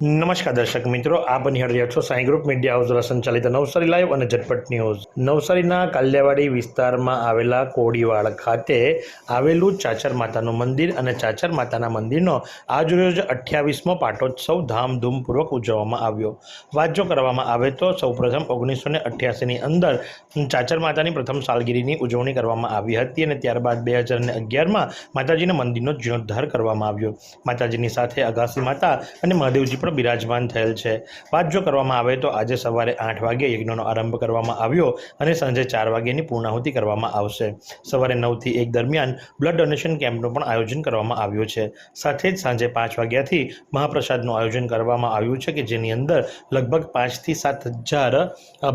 નમસ્કાર દર્શક મિત્રો, આપ નિહાળ રહ્યા છો સાંઈ ગ્રુપ મીડિયા હાઉસ દ્વારા સંચાલિત નવસારી લાઈવ અને ઝટપટ ન્યૂઝ. નવસારીના કાલ્યાવાડી વિસ્તારમાં આવેલા કોડીવાડ ખાતે આવેલું ચાચર માતાનું મંદિર અને ચાચર માતાના મંદિરનો આજરોજ અઠ્યાવીસમો પાટોત્સવ ધામધૂમપૂર્વક ઉજવવામાં આવ્યો. વાત જો કરવામાં આવે તો સૌપ્રથમ ઓગણીસો ને અઠ્યાસીની અંદર ચાચર માતાની પ્રથમ સાલગીરીની ઉજવણી કરવામાં આવી હતી અને ત્યારબાદ બે હજાર ને અગિયારમાં માતાજીના મંદિરનો જીર્ણોદ્ધાર કરવામાં આવ્યો. માતાજીની સાથે અગાસી માતા અને મહાદેવજી પણ બિરાજમાન થયેલ છે. વાત જો કરવામાં આવે તો આજે સવારે આઠ વાગ્યે યજ્ઞનો આરંભ કરવામાં આવ્યો અને સાંજે ચાર વાગ્યાની પૂર્ણાહુતિ કરવામાં આવશે. સવારે નવથી એક દરમિયાન બ્લડ ડોનેશન કેમ્પનું પણ આયોજન કરવામાં આવ્યું છે. સાથે જ સાંજે પાંચ વાગ્યાથી મહાપ્રસાદનું આયોજન કરવામાં આવ્યું છે કે જેની અંદર લગભગ પાંચથી સાત હજાર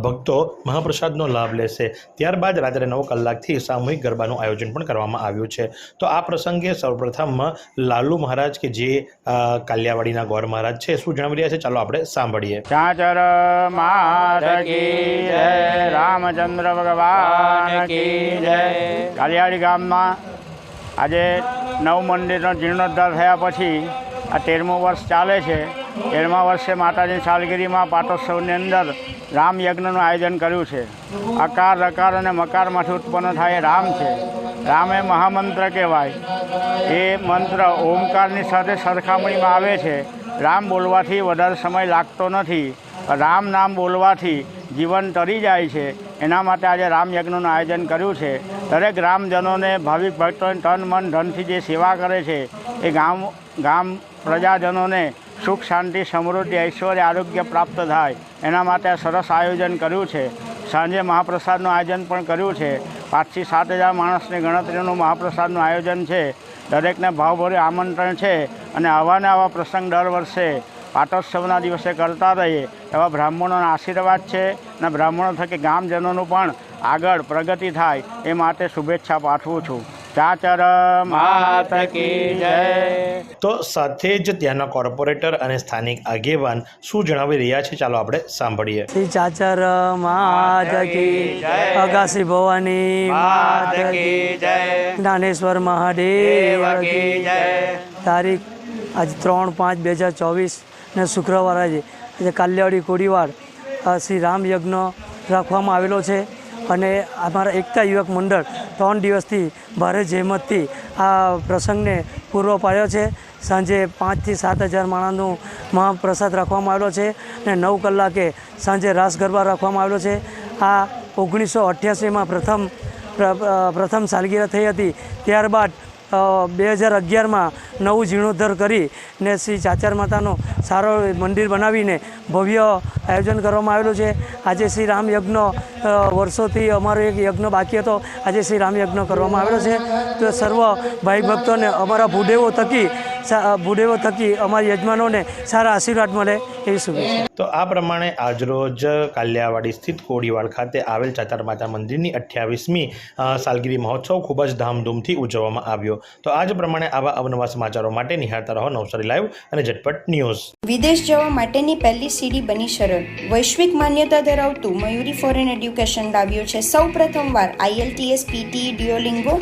ભક્તો મહાપ્રસાદનો લાભ લેશે. ત્યારબાદ રાત્રે નવ કલાકથી સામૂહિક ગરબાનું આયોજન પણ કરવામાં આવ્યું છે. તો આ પ્રસંગે સૌપ્રથમ લાલુ મહારાજ કે જે કાલિયાવાડીના ગોર મહારાજ છે શું જણાવી છે? ચાલો આપણે સાંભળીએ. ચાચર માત કી જય, રામચંદ્ર ભગવાન કી જય. કાલિયાળી ગામમાં આજે નવ મંદિરનો જીર્ણોદ્ધાર થયા પછી આ તેરમું વર્ષ ચાલે છે. તેરમા વર્ષે માતાજીની સાલગીરીમાં પાટોત્સવની અંદર રામ યજ્ઞનું આયોજન કર્યું છે. અકાર રકાર અને મકારમાંથી ઉત્પન્ન થાય રામ છે. રામ મહામંત્ર કહેવાય. એ મંત્ર ઓમકારની સાથે સરખામણીમાં આવે છે. રામ બોલવાથી વધારે સમય લાગતો નથી. રામ નામ બોલવાથી જીવન તરી જાય છે. એના માટે આજે રામ યજ્ઞનું આયોજન કર્યું છે. દરેક ગ્રામજનોને ભાવિક ભક્તોને તન, મન, ધનથી જે સેવા કરે છે, એ ગામ ગામ પ્રજાજનોને સુખ, શાંતિ, સમૃદ્ધિ, ઐશ્વર્ય, આરોગ્ય પ્રાપ્ત થાય. એના માટે સરસ આયોજન કર્યું છે. સાંજે મહાપ્રસાદનું આયોજન પણ કર્યું છે. પાંચથી સાત હજાર માણસની ગણતરીનું મહાપ્રસાદનું આયોજન છે. દરેકને ભાવભર્યું આમંત્રણ છે અને આવાને આવા પ્રસંગ દર વર્ષે પાટોત્સવના દિવસે કરતા રહીએ એવા બ્રાહ્મણોના આશીર્વાદ છે અને બ્રાહ્મણો થકી ગામજનોનું પણ આગળ પ્રગતિ થાય એ માટે શુભેચ્છા પાઠવું છું. ચાચર માત કી જય તો સાથે જ ત્યાંના કોર્પોરેટર અને સ્થાનિક આગેવાન શું જણાવી રહ્યા છે ચાલો આપણે સાંભળીએ. શ્રી ચાચર માત કી અગાસી ભવાની માત કી જ્ઞાનેશ્વર મહાદેવ કી તારીખ આજે ત્રણ પાંચ બે હજાર ચોવીસ ને શુક્રવાર આજે આજે કાલ્યાવાડી કોડીવાર શ્રી રામ યજ્ઞ રાખવામાં આવેલો છે અને અમારા એકતા યુવક મંડળ ત્રણ દિવસથી ભારે જહેમતથી આ પ્રસંગને પૂરો પાડ્યો છે. સાંજે પાંચથી સાત હજાર માણસનું મહાપ્રસાદ રાખવામાં આવેલો છે અને નવ કલાકે સાંજે રાસ ગરબા રાખવામાં આવેલો છે. આ ઓગણીસો અઠ્યાસીમાં પ્રથમ પ્રથમ સાલગીરા થઈ હતી. ત્યારબાદ બે હજાર અગિયારમાં નવું જીર્ણોદ્ધાર કરી ને શ્રી ચાચર માતાનો સારો મંદિર બનાવીને ભવ્ય આયોજન કરવામાં આવેલું છે. આજે શ્રી રામ યજ્ઞ વર્ષોથી અમારો એક યજ્ઞ બાકી હતો. આજે શ્રી રામ યજ્ઞ કરવામાં આવેલો છે. તો સર્વ ભાઈ ભક્તોને અમારા ભૂદેવો થકી સા- ભૂદેવો થકી અમારા યજમાનોને સારા આશીર્વાદ મળે એવી શુભેચ્છા. તો આ પ્રમાણે આજરોજ કાલિયાવાડી સ્થિત કોડીવાડ ખાતે આવેલ ચાતર માતા મંદિરની અઠ્યાવીસમી સાલગીરી મહોત્સવ ખૂબ જ ધામધૂમથી ઉજવવામાં આવ્યો. તો આજ પ્રમાણે આવા અવનવા સમાચારો માટે નિહાળતા રહો નવસારી લાઈવ અને ઝટપટ ન્યૂઝ. વિદેશ જવા માટેની પહેલી સીડી બની સરળ. વૈશ્વિક માન્યતા ધરાવતું મયુરી ફોરેન એડ્યુકેશન લાવ્યું છે. સૌ પ્રથમવાર આઈએલટીએસ પીટી ડિયોલિંગો